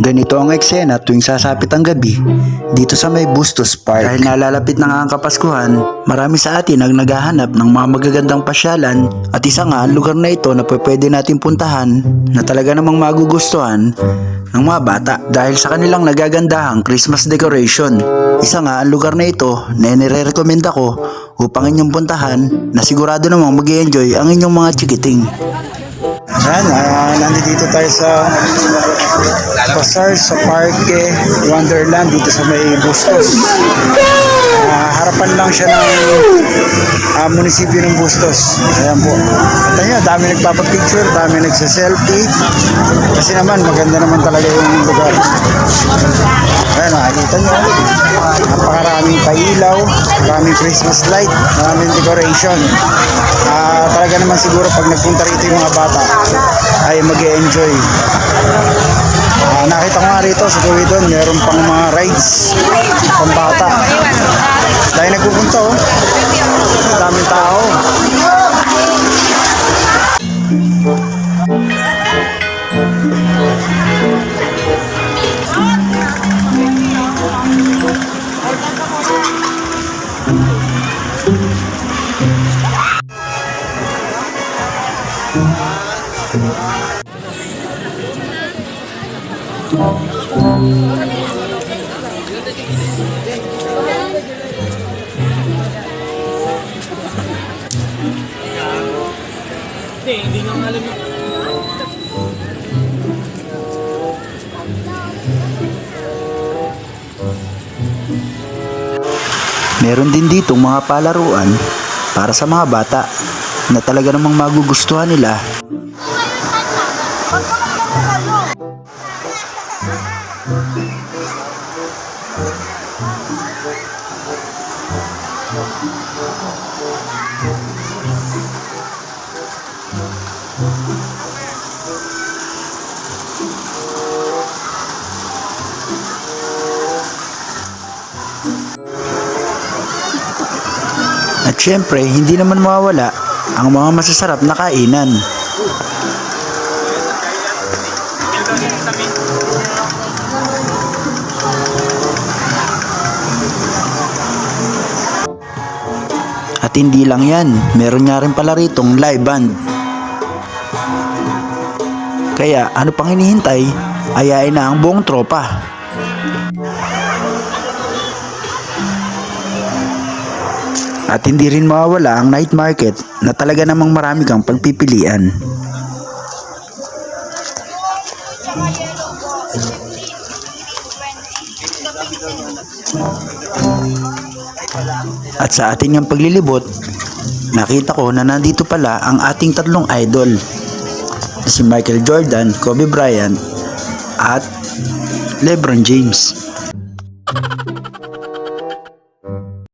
Ganito ang eksena tuwing sasapit ang gabi dito sa may Bustos Park. Dahil nalalapit na nga ang Kapaskuhan, marami sa atin ang naghahanap ng mga magagandang pasyalan at isa nga ang lugar na ito na pwede natin puntahan na talaga namang magugustuhan ng mga bata dahil sa kanilang nagagandahang Christmas decoration. Isa nga ang lugar na ito na nire-recommend ako upang inyong puntahan na sigurado namang mag enjoy ang inyong mga chikiting. Ayan, ah, nandito tayo sa Bazaar sa Parque Wonderland dito sa may Bustos. Ah, harapan lang siya ng ah, munisipyo ng Bustos. Ayan po. At ayun, dami nagpapapicture, dami nagsa-selfie. Kasi naman, maganda naman talaga yung lugar. Ayan, nakikita nyo. Napakaraming pailaw, maraming Christmas light, maraming decoration. Ah, talaga naman siguro pag nagpunta rito yung mga bata ay mag enjoy Ah, nakita ko nga rito sa tuwi doon, meron pang mga rides pang bata. Dahil nagpupunta oh. Daming tao. Meron din ditong mga palaruan para sa mga bata na talaga namang magugustuhan nila. At syempre, hindi naman mawawala ang mga masasarap na kainan. At hindi lang yan, meron nga rin pala ritong live band. Kaya ano pang hinihintay, ayain na ang buong tropa. At hindi rin mawawala ang night market na talaga namang marami kang pagpipilian. At sa ating yung paglilibot, nakita ko na nandito pala ang ating tatlong idol. Si Michael Jordan, Kobe Bryant, at LeBron James.